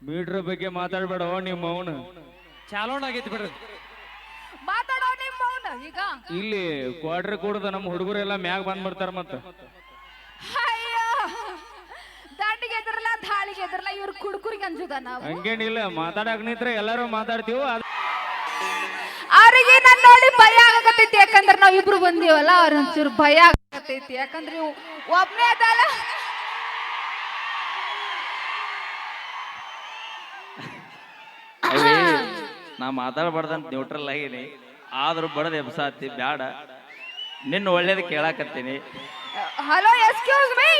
Metre ಬಗ್ಗೆ ಮಾತಾಡ್ಬೇಡ ನಿಮ್ಮ ಅವನು. ಚಾಲೋಣ ಆಗೈತಿ ಬಿಡ್ರಿ. ಮಾತಾಡೋ ನಿಮ್ಮ ಅವನ ಈಗ? ಇಲ್ಲಿ ಕ್ವಾರ್ಟರ್ ಕೂಡದ ನಮ್ಮ ಹುಡುಗರೆಲ್ಲ ಮ್ಯಾಗ ಬಂದ್ಬಿಡ್ತಾರ ಮತ್ತ. ಅಯ್ಯೋ ದಂಡಿಗೆ ಎದ್ರಲ್ಲ ದಾಳಿಗೆ ಎದ್ರಲ್ಲ ಇವ್ರ ಕುಡ್ಕುರಿಗೆ ಅಂಜುದ ನಾವು? ಹಂಗೇನಿಲ್ಲ ಮಾತಾಡಕ್ ನಿಂತ್ರೆ ಎಲ್ಲಾರು ಮಾತಾಡ್ತೀವಿ ಅದ್- ಅವ್ರಿಗೆ ನೋಡಿ ಭಯ ಆಗತೈತಿ ಯಾಕಂದ್ರೆ ನಾವ್ ಇಬ್ರು ಬಂದೀವಲ್ಲ ಅವ್ರ ಒಂಚೂರು ಭಯ ಆಗತೈತಿ ಯಾಕಂದ್ರೆ ಇವ್ ಒಬ್ನೇ ಅದಲ್ಲ ಮಾತಾಡಬಾರ್ದಂತ ನ್ಯೂಟ್ರಲ್ ಆಗೀನಿ ಆದ್ರೂ ಬಡದ ಎಬ್ಸಾತಿ ಬ್ಯಾಡ. ನಿನ್ನ ಒಳ್ಳೇದು ಕೇಳಾಕತ್ತೀನಿ. ಹಲೋ ಎಕ್ಸ್ಕ್ಯೂಸ್ ಮೀ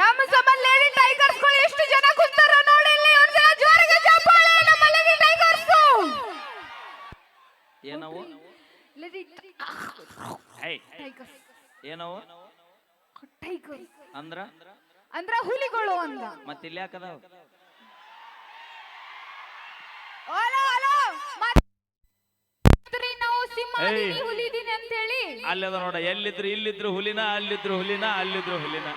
ನಮ್ಮ ಸಂಬಂಧ ಲೇಡಿ ಟೈಗರ್ಸ್ಗಳು ಎಷ್ಟು ಜನ ಕುಂತಾರ ನೋಡಿ ಇಲ್ಲಿ ಒಂದ್ಸಲ ಜೋರಿಗೆ ಚಪ್ಪಾಳೆ ನಮ್ಮ ಲೇಡಿ ಟೈಗರ್ಸ್ ಏನವು? ಲೇಡಿ ಹೈ ಟೈಗರ್ಸ್ ಏನವು? ಟೈಗರ್ಸ್ ಅಂದ್ರ? ಅಂದ್ರ ಹುಲಿಗಳು ಅಂದ. ಮತ್ತೆ ಇಲ್ಲಿ ಯಾಕದಾವ ಹಲೋ ಹಲೋ ಮತ್ರಿ ನಾವು ಸಿಂಹ ಏಯ್. ಹುಲಿ ಅಂತ ಹೇಳಿ ಅಲ್ಲದ ನೋಡ ಎಲ್ಲಿದ್ರು ಇಲ್ಲಿದ್ರು ಹುಲಿನ ಅಲ್ಲಿದ್ರು ಹುಲಿನ ಅಲ್ಲಿದ್ರು ಹುಲಿನ.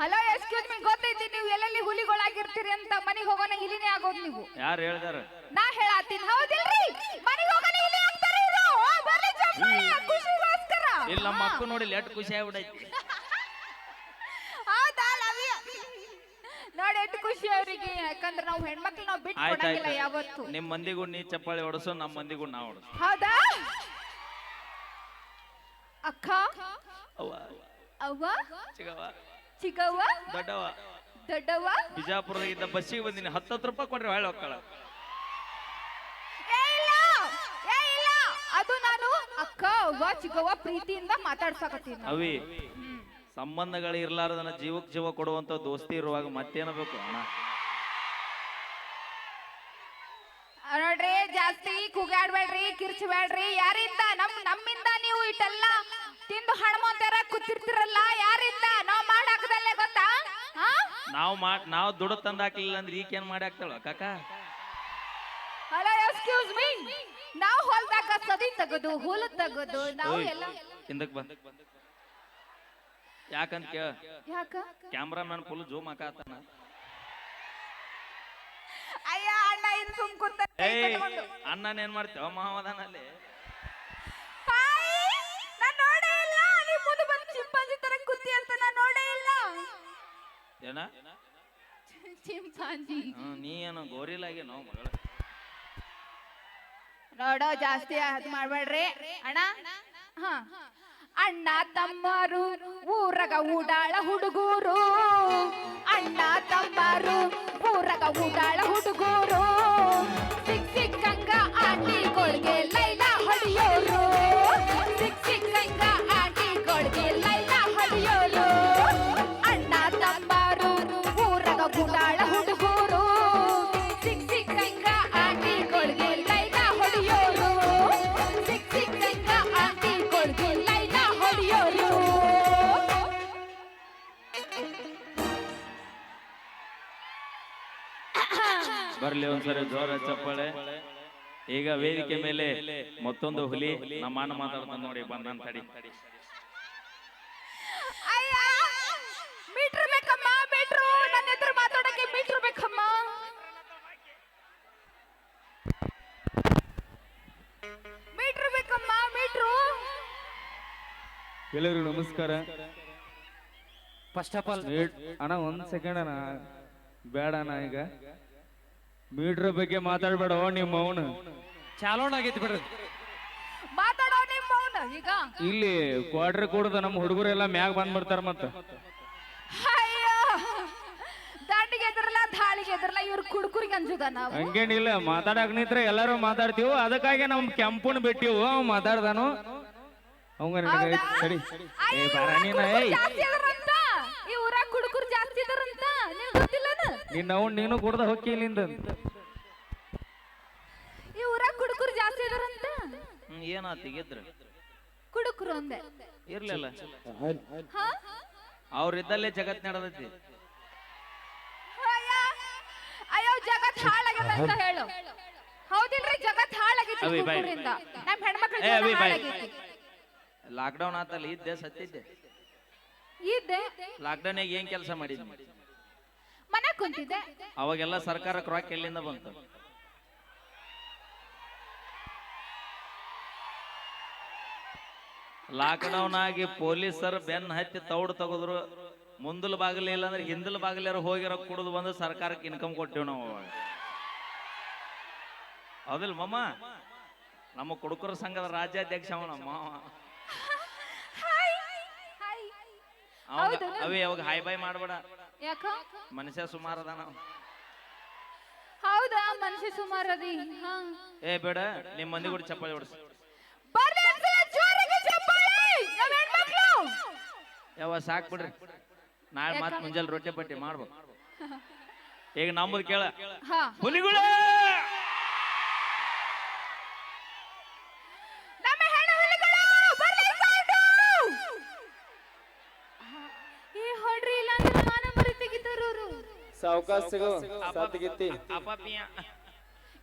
ಹಲೋ ಎಕ್ಸ್ಕ್ಯೂಸ್ ಮೀ ಗೊತ್ತೈತಿ ನೀವು ಎಲ್ಲೆಲ್ಲಿ ಹುಲಿಗಳಾಗಿರ್ತೀರಿ ಅಂತ ಮನೆಗೆ ಹೋಗೋಣ ಇಲ್ಲಿನೇ ಆಗೋದು ನೀವು. ಯಾರು ಹೇಳ್ದಾರ? ನಾ ಹೇಳತ್ತೀನಿ ಹೌದಿಲ್ರಿ? ಮನೆಗೆ ಹೋಗೋಣ ಇಲ್ಲಿ ಆಗ್ತಾರೆ ಇರೋ ಓ ಬರ್ಲಿ ಚಪ್ಪಾಳೆ, ಖುಷಿಗೋಸ್ಕರ. ಇಲ್ಲಿ ನಮ್ಮ ಅಕ್ಕ ನೋಡಿ ಲೇಟ್ ಖುಷಿ ಆಗ್ಬಿಡೈತಿ ಹೌದಾ ಲವ್ ಯು ನೋಡಿ ಎಷ್ಟು ಖುಷಿ ಅವರಿಗೆ ಯಾಕಂದ್ರೆ ನಾವು ಹೆಣ್ಮಕ್ಳು ನಾವು ಬಿಟ್ಟು ಕೊಡಂಗಿಲ್ಲ ಯಾವತ್ತು. ಆಯ್ತಾಯ್ತು ನಿಮ್ ಮಂದಿಗೂ ನೀ ಚಪ್ಪಾಳಿ ಹೊಡಸು ನಮ್ಮ ಮಂದಿಗೂ ನಾ ಹೊಡಸು. ಹೌದಾ? ಅಕ್ಕ? ಅವ್ವ. ಅವ್ವ? ಚಿಗವ್ವ. ಚಿಕ್ಕವ್ವ ದೊಡ್ಡವ ದೊಡ್ಡವ್ವ? ಬಿಜಾಪುರದಾಗಿದ್ದ ಬಸ್ಸಿಗೆ ಬಂದಿನಿ. ಹತ್ತತ್ತು ರೂಪಾಯಿ ಕೊಡ್ರಿ ಹೇಳ ಹೋಗ್ತಾಳ ಏ ಇಲ್ಲ! ಏ ಇಲ್ಲ! ಅದು ನಾನು ಅಕ್ಕ ಅವ್ವ ಚಿಕ್ಕವ್ವ ಪ್ರೀತಿಯಿಂದ ಮಾತಾಡ್ಸಕತ್ತೀನಿ. ಅವಿ ಸಂಬಂಧಗಳು ಇರ್ಲಾರ್ದನ ಜೀವಕ್ ಜೀವ ಕೊಡುವಂತ ದೋಸ್ತಿ ಇರುವಾಗ ಮತ್ತೇನ ಬೇಕು ಅಣ್ಣ? ಕಿರ್ಚಬೇಡ್ರಿ ಯಾರಿಂದ ನಮ್ ನಮ್ಮಿಂದ ನೀವು ಇಟ್ಟೆಲ್ಲ ತಿಂದು ಹಣಮಂತರ ಕೂತಿರ್ತಿರಲ್ಲ ಯಾರಿಂದ? ನಾವ್ ಮಾಡಾಕದಲ್ಲೇ ಗೊತ್ತಾ? ನಾವ್ ನಾವು ಮಾಡ್ ನಾವು ದುಡ್ಡು ತಂದಾಕ್ಲಿಲ್ಲ ಅಂದ್ರೆ ಈಕೇನ್ ಮಾಡಿ ಹಾಕ್ತಾಳ ಕಾಕ? ಹಲೋ ಎಕ್ಸ್ಕ್ಯೂಸ್ ಮೀ ನಾವು ಹೊಲ್ದಾಗ ಸದಿ ತೆಗೆದು ಹುಲ್ಲು ತೆಗೆದು ನಾವು ಎಲ್ಲ ಹಿಂದಕ್ ಬಂದ್ ಯಾಕಂತ ಕೇಳ? ಯಾಕ? ಕ್ಯಾಮ್ರಾಮನ್ ಫುಲ್ ಜೂಮ್ ಹಾಕತ್ತಾನ ಅಯ್ಯ ಅಣ್ಣ ಇನ್ ಸುಮ್ ಕೂತ ಏಯ್ ಅಣ್ಣನ ಏನ್ ಮಾಡ್ತೇವ ಮಾವದಾನಲ್ಲಿ ನಾನ್ ನೋಡೇ ಇಲ್ಲ. ನೀವ್ ಮುಂದೆ ಬಂದು ಚಿಂಪಾಂಜಿ ತರ ಕುತ್ತಿ ಅಂತ ನಾನು ನೋಡೇ ಇಲ್ಲ. ಏನ? ಚಿಂಪಾಂಜಿ. ಹ್ಮ್, ನೀ ಏನೋ ಗೋರಿಲಾಗಿ ನಾವು ಮಗಳ. ನೋಡೋ ಜಾಸ್ತಿ ಅದ್ ಮಾಡ್ಬೇಡ್ರಿ. ಅಣ್ಣ? ಹ. ಅಣ್ಣ ತಮ್ಮರು ಊರಗ ಉಡಾಳ ಹುಡುಗೂರು. ಅಣ್ಣ ತಮ್ಮರು ಊರಗ ಉಡಾಳ ಹುಡುಗೂರು. ಸಿಕ್ ಸಿಕ್ಕಂಗ ಆಂಟಿಗಳಿಗೆ ಬರ್ಲಿ ಒಂದ್ಸರಿ ಜೋರ ಚಪ್ಪಾಳೆ. ಈಗ ವೇದಿಕೆ ಮೇಲೆ ಮತ್ತೊಂದು ಹುಲಿ ನಮ್ಮ ಅಣ್ಣ ಮಾತಾಡ್ತ ನೋಡಿ ಬಂದನ್ ತಡಿ ಮೀಟರ್ ಮೀಟ್ರ್ ಬೇಕಮ್ಮ ಮೀಟ್ರು. ನನ್ನ ಎದುರು ಮಾತಾಡಕ್ಕೆ ಮೀಟರ್ ಬೇಕಮ್ಮ. ಮೀಟರ್ ಬೇಕಮ್ಮ ಮೀಟರ್. ಎಲ್ಲರಿಗೂ ನಮಸ್ಕಾರ. ಫಸ್ಟ್ ಆಫ್ ಆಲ್ ಅಣ್ಣ ಒಂದ್ ಸೆಕೆಂಡ್ ಅಣ್ಣ. ಬೇಡ ಅಣ್ಣ ಈಗ. ಮೀಟ್ರ್ ಬಗ್ಗೆ ಮಾತಾಡ್ಬೇಡ ನಿಮ್ಮ ಅವನು. ಚಾಲೋಣ ಆಗೈತಿ ಬಿಡ್ರಿ. ಮಾತಾಡೋ ನಿಮ್ಮ ಈಗ? ಇಲ್ಲಿ ಕ್ವಾರ್ಟರ್ ಕೂಡದ ನಮ್ಮ ಹುಡುಗರೆಲ್ಲ ಮ್ಯಾಗ ಬಂದ್ಬಿಡ್ತಾರ ಮತ್ತ. ಅಯ್ಯೋ ದಂಡಿಗೆ ಎದ್ರಲ್ಲ ದಾಳಿಗೆ ಎದ್ರಲ್ಲ ಇವ್ರ ಕುಡ್ಕುರಿಗೆ ಅಂಜುದ ನಾವು? ಹಂಗೇನಿಲ್ಲ ಮಾತಾಡಕ್ ನಿಂತ್ರೆ ಎಲ್ಲಾರು ಮಾತಾಡ್ತೀವಿ. ಅದಕ್ಕಾಗಿ ನಮ್ ಕೆಂಪನ್ ಬಿಟ್ಟಿವು ಅವ್ ಮಾತಾಡ್ದಾನು. ಅವಂಗ ಸರಿ. ಏ ಬಾರ ನೀನ ಏಯ್. ಜಾಸ್ತಿ ಈ ಊರಾಗ ಕುಡುಕರು ಜಾಸ್ತಿ ಇದಾರಂತ ನಿನ್ ಗೊತ್ತಿಲ್ಲನ ನಿನ್ನ ಅವ್ನ್ ನೀನು ಕುಡ್ದ ಹೊಕ್ಕಿ ಇಲ್ಲಿಂದ. ಈ ಊರಾಗ ಕುಡುಕರು ಜಾಸ್ತಿ ಇದಾರಂತ ಏನಾತ ಏನ ತೆಗಿದ್ರ ಕುಡುಕರು ಅಂದೆ. ಇರ್ಲಿಲ್ಲ. ಹಾ? ಅವ್ರಿದ್ದಲ್ಲೇ ಜಗತ್ ನಡೆದೈತಿ. ಅಯ್ಯ, ಅಯ್ಯೋ ಜಗತ್ ಹಾಳಾಗಿದೆ ಅಂತ ಹೇಳು. ಹೌದಿಲ್ರಿ ಜಗತ್ ಅವಿ ಬಾಯ್. ಕುಡುಕರಿಂದ. ನಮ್ ಹೆಣ್ಮಕ್ಳ ಏ, ಅವಿ. ಹಾಳಾಗೈತಿ. ಲಾಕ್ಡೌನ್ ಆತಲ್ಲ ಇದ್ದೆ ಸತ್ತಿದ್ದೆ. ಇದ್ದೆ. ಲಾಕ್ಡೌನ್ ಏನ್ ಕೆಲಸ ಮಾಡಿದ್ನಿ ಮನೆ ಕುಂತಿದ್ದೆ ಅವಾಗೆಲ್ಲ ಸರ್ಕಾರಕ್ಕೆ ರೊಕ್ಕ ಎಲ್ಲಿಂದ ಬಂತು. ಲಾಕ್ಡೌನ್ ಆಗಿ ಪೊಲೀಸರು ಬೆನ್ ಹತ್ತಿ ತೌಡ್ ತೆಗೆದ್ರು. ಮುಂದಲ ಬಾಗಿಲು ಇಲ್ಲ ಅಂದ್ರೆ ಹಿಂದಲ ಬಾಗಿಲಾರ ಹೋಗಿರೋ ಕುಡಿದು ಬಂದು ಸರ್ಕಾರಕ್ಕೆ ಇನ್ಕಮ್ ಕೊಟ್ಟಿವ್ ನಾವು ಅವಾಗ. ಹೌದಿಲ್ಲ ಮಮ್ಮ ನಮ್ಮ ಕುಡುಕರ ಸಂಘದ ರಾಜ್ಯಾಧ್ಯಕ್ಷ ಅವ ನಮ್ಮ ಮಾವ? ಅವೇ ಅವಾಗ ಹಾಯ್ ಬಾಯ್ ಮಾಡ್ಬೇಡ. ಯಾಕ? ಮನುಷ್ಯ ಸುಮಾರು ಅದಾನ ಅವ. ಹೌದಾ ಮನುಷ್ಯ ಸುಮಾರದಿ? ಹಾ. ಏ ಬೇಡ ನಿಮ್ಮ ಮಂದಿ ಕೂಡ ಚಪ್ಪಾಳಿ ಹೊಡ್ಸ. ಬರ್ಲಿ ಒಂದ್ಸಲ ಜೋರಾಗಿ ಚಪ್ಪಾಳೆ! ನಾವ್ ಹೆಣ್ಮಕ್ಳು! ಯಾವ ಸಾಕ್ ಬಿಡ್ರಿ. ನಾಳೆ ಮತ್ತೆ ಮುಂಜಾನೆ ರೊಟ್ಟಿ ಪಟ್ಟಿ ಮಾಡ್ಬೇಕು ಈಗ ನಮ್ಮದು ಕೇಳ. ಹುಲಿಗಳ! ಸಾವಕಾಶ ಸಿಗೋ ಸಾತಿಗಿತ್ತಿ ಅಪಾಪಿಯ.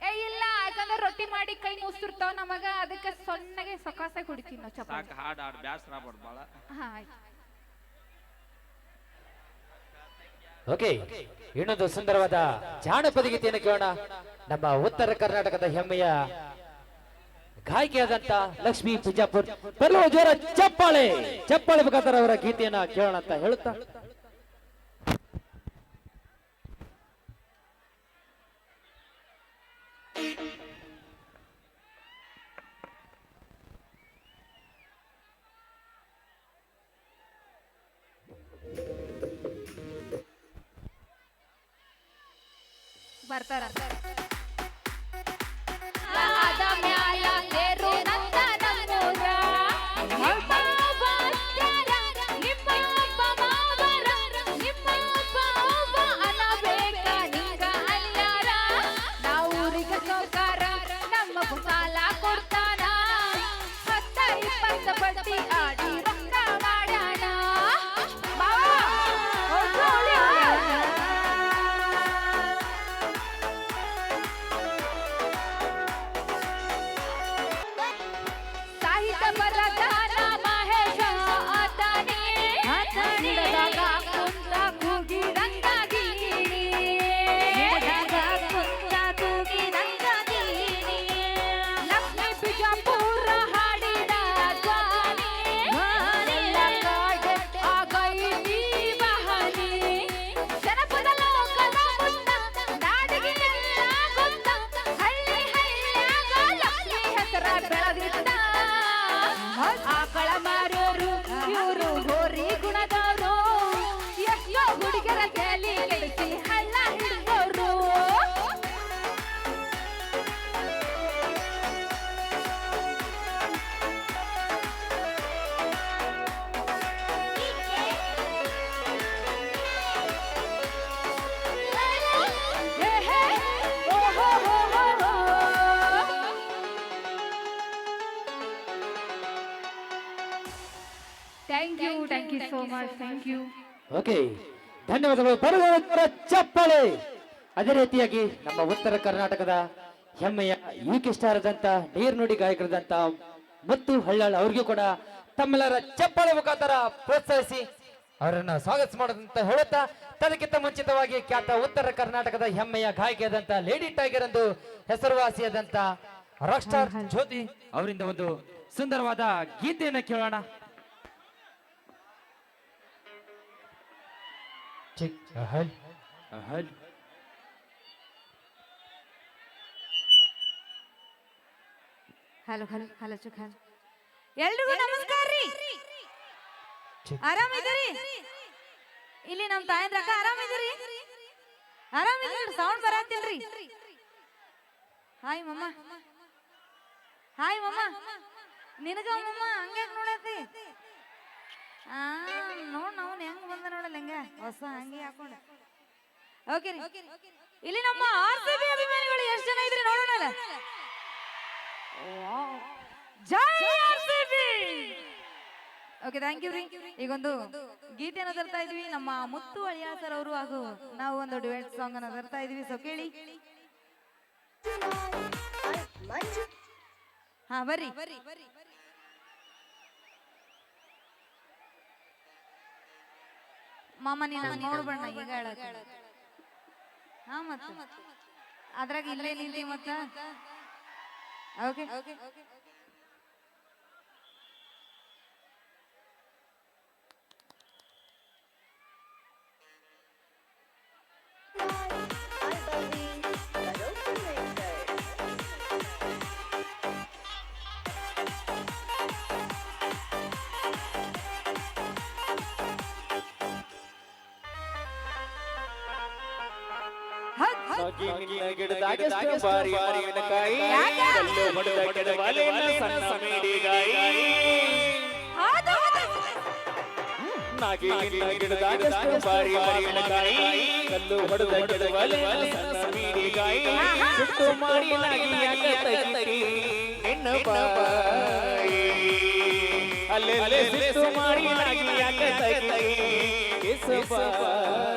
ಏ ಇಲ್ಲ ಯಾಕಂದ್ರೆ ರೊಟ್ಟಿ ಮಾಡಿ ಕೈ ಮುಸ್ತಿರ್ತಾವ ನಮಗ ಅದಕ್ಕೆ ಸಣ್ಣಗೆ ಸೊಕಾಸೆ ಕುಡಿತೀವಿ ನಾವು ಚಪಾತಿ. ಸಾಕ್ ಹಾಡ್ ಹಾಡ್ ಬ್ಯಾಸರ ಆಗ್ಬಾರ್ದು ಬಾಳ. ಹಾ ಆಯ್ತು. ಓಕೆ ಇನ್ನೊಂದು ಸುಂದರವಾದ ಜಾನಪದ ಗೀತೆಯನ್ನು ಕೇಳೋಣ. ನಮ್ಮ ಉತ್ತರ ಕರ್ನಾಟಕದ ಹೆಮ್ಮೆಯ ಗಾಯಕಿಯಾದಂತ ಲಕ್ಷ್ಮೀ ಬಿಜಾಪುರ್ ಬರುವ ಜೋರ ಚಪ್ಪಾಳೆ. ಚಪ್ಪಾಳೆ ಮುಖಾಂತರ ಅವರ ಗೀತೆಯನ್ನ ಕೇಳೋಣ ಅಂತ ಹೇಳುತ್ತಾ. ಬರ್ತಾರ ಅದ ಆಕಳ ಮಾರೋರು thank you so much thank you okay ಧನ್ಯವಾದಗಳು. ಬರುವವರ ಚಪ್ಪಳೆ ಅದೇ ರೀತಿಯಾಗಿ ನಮ್ಮ ಉತ್ತರ ಕರ್ನಾಟಕದ ಹೆಮ್ಮೆಯ ಯುಕೆ ಸ್ಟಾರ್ ಆದಂತ ನೀರ್ನುಡಿ ಗಾಯಕರದಂತ ಮತ್ತು ಹಳ್ಳಾಳ್ ಅವ್ರಿಗೂ ಕೂಡ ತಮ್ಮೆಲ್ಲರ ಚಪ್ಪಾಳೆ ಮುಖಾಂತರ ಪ್ರೋತ್ಸಾಹಿಸಿ ಅವರನ್ನ ಸ್ವಾಗತ ಮಾಡೋದಂತ ಹೇಳುತ್ತಾ ತದಕ್ಕಿಂತ ಮುಂಚಿತವಾಗಿ ಖ್ಯಾತ ಉತ್ತರ ಕರ್ನಾಟಕದ ಹೆಮ್ಮೆಯ ಗಾಯಕಿಯಾದಂತ ಲೇಡಿ ಟೈಗರ್ ಎಂದು ಹೆಸರುವಾಸಿಯಾದಂತ ರಾಕ್ ಸ್ಟಾರ್ ಜ್ಯೋತಿ ಅವರಿಂದ ಒಂದು ಸುಂದರವಾದ ಗೀತೆಯನ್ನು ಕೇಳೋಣ. ಚಿಕ್ ಅಹಲ್ ಅಹಲ್ ಹಲೋ ಹಲೋ ಹಲೋ ಚುಕ್ ಹಲೋ ಎಲ್ರಿಗೂ ನಮಸ್ಕಾರ ರೀ. ಆರಾಮಿದ್ದೀರಿ? ಇಲ್ಲಿ ನಮ್ಮ ತಾಯಂದ್ರ ಅಕ್ಕ ಆರಾಮಿದ್ದೀರಿ? ಆರಾಮಿದ್ದೀರಿ ಸೌಂಡ್ ಬರತ್ತಿಲ್ರಿ ಹಾಯ್ ಮಮ್ಮ. ಹಾಯ್ ಮಮ್ಮ. ನಿನಗ ಮಮ್ಮ ಹಂಗ್ಯಾಕ್ ನೋಡತಿ ಆ ನೋಡ್ ನಾವು ಹೆಂಗ್ ಬಂದ ನೋಡಲ್ಲ ಹೆಂಗ ಹೊಸ ಅಂಗಿ ಹಾಕೊಂಡ. ಓಕೆ ರೀ. ಇಲ್ಲಿ ನಮ್ಮ ಆರ್ಸಿಬಿ ಅಭಿಮಾನಿಗಳು ಎಷ್ಟು ಜನ ಇದ್ರಿ ನೋಡೋಣ ಜೈ ಆರ್ಸಿಬಿ ಓಕೆ ಥ್ಯಾಂಕ್ ಯು ರೀ. ಈಗೊಂದು ಗೀತೆಯನ್ನು ತರ್ತಾ ಇದ್ವಿ. ನಮ್ಮ ಮುತ್ತು ಅಳಿಯ ಸರ್ ಅವರು ಹಾಗೂ ನಾವು ಒಂದು ಡಿವೇಟ್ ಸಾಂಗ್ ಅನ್ನು ತರ್ತಾ ಇದೀವಿ. ಸೊ ಕೇಳಿ. ಹಾ ಬರ್ರಿ. ಮಾಮ ನೀನು ನೋಡ್ಬಣ್ಣ ಈಗ ಹೇಳಕ್ ಹಾ ಮತ್ತ. ಅದ್ರಾಗ ಇಲ್ಲೇ ನಿಂತಿ ಮತ್ತ? ಓಕೆ ಗಿಡದಾಗಷ್ಟು ಬಾರಿ ಮಾವಿನಕಾಯಿ ಕಲ್ಲು ಹೊಡೆದ ಕೆಡವಲಿನ ಸಣ್ಣ ಮೀಡಿಗಾಯಿ ನಾಗಿಲಿನ ಗಿಡದಾಗಷ್ಟು ಬಾರಿ ಮಾವಿನಕಾಯಿ ಕಲ್ಲು ಹೊಡೆದ ಕೆಡವಲಿನ ಸಣ್ಣ ಮೀಡಿಗಾಯಿ ಸುಟ್ಟು ಮಾಡಿ ನಾಗಿ ಯಾಕೆ ತೆಗಿತಿ ನಿನ್ನ ಬಾಯಿ ಅಲ್ಲೆಲ್ಲೇ ಸುಟ್ಟು ಮಾಡಿ ಕಿಸ ಬಾಯಿ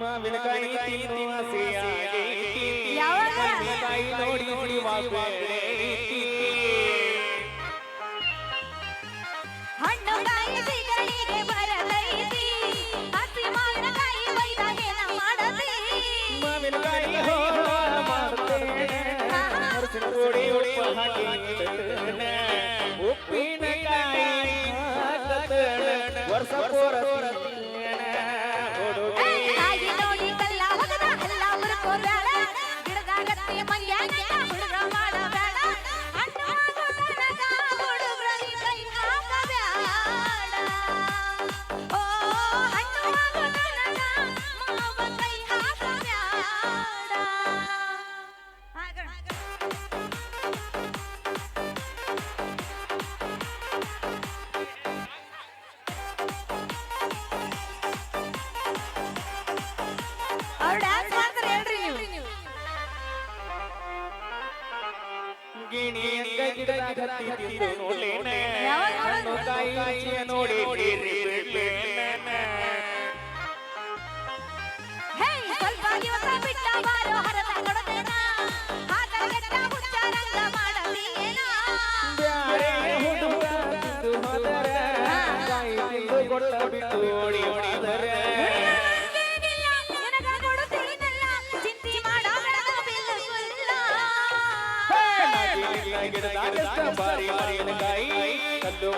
ಮಾವಿನಕಾಯಿ ತಿನ್ನು ಹಸಿಯಾಗಿ ಯಾವಾಗ? ಮಾವಿನಕಾಯಿ ನೋಡಿ ಜೀವಾಗ್ಬೇಡಿ. ಹಣ್ಣು ಕಾಯಿ ಸಿಗಲಿಗೆ ಬರಲೈತಿ ಹಸಿ ಮಾವಿನಕಾಯಿ ಬೈದ ಏನ ಮಾಡಲಿ ಮಾವಿನಕಾಯಿ ಹೋಳ ಮಾಡುತ್ತೇನೆ. ಅರಸಿನ ಪುಡಿ ಉಪ್ಪು ಹಾಕಿ ಇಡುತ್ತೇನೆ. ಉಪ್ಪಿನಕಾಯಿ ಹಾಕುತ್ತೇನೆ. ವರ್ಷ ಪೂರ Yeah.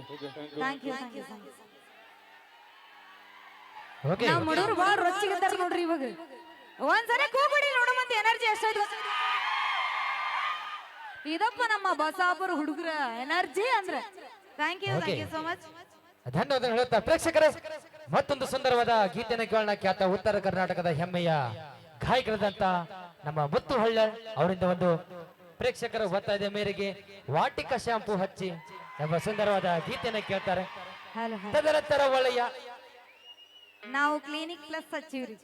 Thank you thank you ನಾವು ರೊಚ್ಚಿಗಿದ್ದಾರೆ ನೋಡ್ರಿ ಇವಾಗ. ಒಂದ್ಸರಿ ಕೂಗುಡಿ ನೋಡು ಮತ್ತೆ ಎನರ್ಜಿ ಎಷ್ಟೈದು ಇದಪ್ಪ ನಮ್ಮ ಬಸಾಪುರ ಹುಡುಗರ ಎನರ್ಜಿ ಅಂದ್ರೆ. Thank you thank you so much ಧನ್ಯವಾದ ಹೇಳುತ್ತಾ ಪ್ರೇಕ್ಷಕರೇ. ಮತ್ತೊಂದು ಸುಂದರವಾದ ಗೀತೆನ ಕೇಳೋಣ. ಖ್ಯಾತ ಉತ್ತರ ಕರ್ನಾಟಕದ ಹೆಮ್ಮೆಯ ಗಾಯಕರಾದಂತ ನಮ್ಮ ಮುತ್ತು ಹಳ್ಳಳ್ ಅವರಿಂದ ಒಂದು ಪ್ರೇಕ್ಷಕರ ಒತ್ತಾಯದ ಮೇರೆಗೆ ವಾಟಿಕ ಶಾಂಪು ಹಚ್ಚಿ ಎಂಬ ಸುಂದರವಾದ ಗೀತೆಯನ್ನು ಕೇಳ್ತಾರೆ. ಹಲೋ ಒಳ್ಳೆಯ. ನಾವು ಕ್ಲಿನಿಕ್ ಪ್ಲಸ್ ಹಚ್ಚಿವ್ರಿ